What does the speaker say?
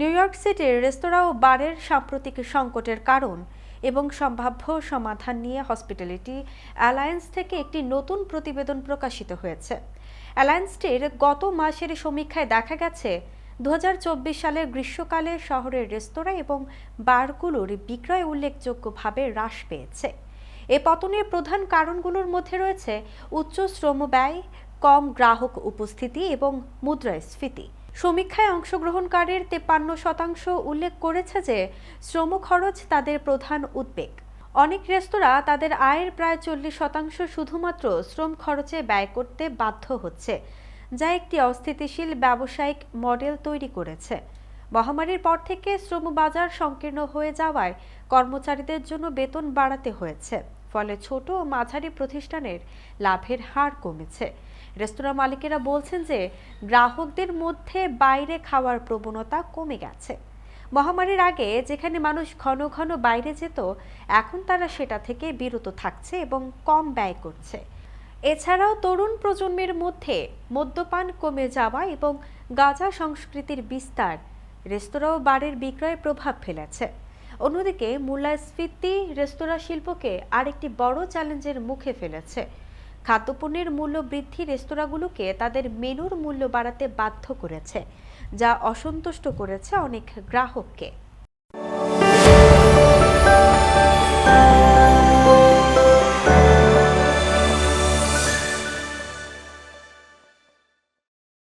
New York সিটির রেস্তোরাঁ ও বারের সাম্প্রতিক সংকটের কারণ এবং সম্ভাব্য সমাধান নিয়ে হসপিটালিটি অ্যালায়েন্স থেকে একটি নতুন প্রতিবেদন প্রকাশিত হয়েছে। অ্যালায়েন্সটির গত মাসের সমীক্ষায় দেখা গেছে দু হাজার চব্বিশ সালের গ্রীষ্মকালে শহরের রেস্তোরাঁ এবং বারগুলোর বিক্রয় উল্লেখযোগ্যভাবে হ্রাস পেয়েছে। এ পতনের প্রধান কারণগুলোর মধ্যে রয়েছে উচ্চ শ্রম ব্যয়, কম গ্রাহক উপস্থিতি এবং মুদ্রাস্ফীতি। সমীক্ষায় অংশগ্রহণকারীর তেপান্ন শতাংশ উল্লেখ করেছে যে, শ্রম খরচ তাদের প্রধান উদ্বেগ। অনেক রেস্তোরাঁ তাদের আয়ের প্রায় চল্লিশ শতাংশ শুধুমাত্র শ্রম খরচে ব্যয় করতে বাধ্য হচ্ছে, যা একটি অস্থিতিশীল ব্যবসায়িক মডেল তৈরি করেছে। মহামারীর পর থেকে শ্রম বাজার সংকীর্ণ হয়ে যাওয়ায় কর্মচারীদের জন্য বেতন বাড়াতে হয়েছে। ফলে ছোট ও মাঝারি প্রতিষ্ঠানের লাভের হার কমেছে। রেস্তোরাঁ মালিকেরা বলছেন যে, গ্রাহকদের মধ্যে বাইরে খাওয়ার প্রবণতা কমে গেছে। মহামারীর আগে যেখানে মানুষ ঘন ঘন বাইরে যেত, এখন তারা সেটা থেকে বিরত থাকছে এবং কম ব্যয় করছে। এছাড়াও তরুণ প্রজন্মের মধ্যে মদ্যপান কমে যাওয়া এবং গাঁজা সংস্কৃতির বিস্তার রেস্তোরাঁ ও বারের বিক্রয়ে প্রভাব ফেলেছে। অন্যদিকে মূল্যস্ফীতি রেস্তোরাঁ শিল্পকে আরেকটি বড় চ্যালেঞ্জের মুখে ফেলেছে। খাদ্যপণ্যের মূল্য বৃদ্ধি রেস্তোরাঁগুলোকে তাদের মেনুর মূল্য বাড়াতে বাধ্য করেছে, যা অসন্তুষ্ট করেছে অনেক গ্রাহককে।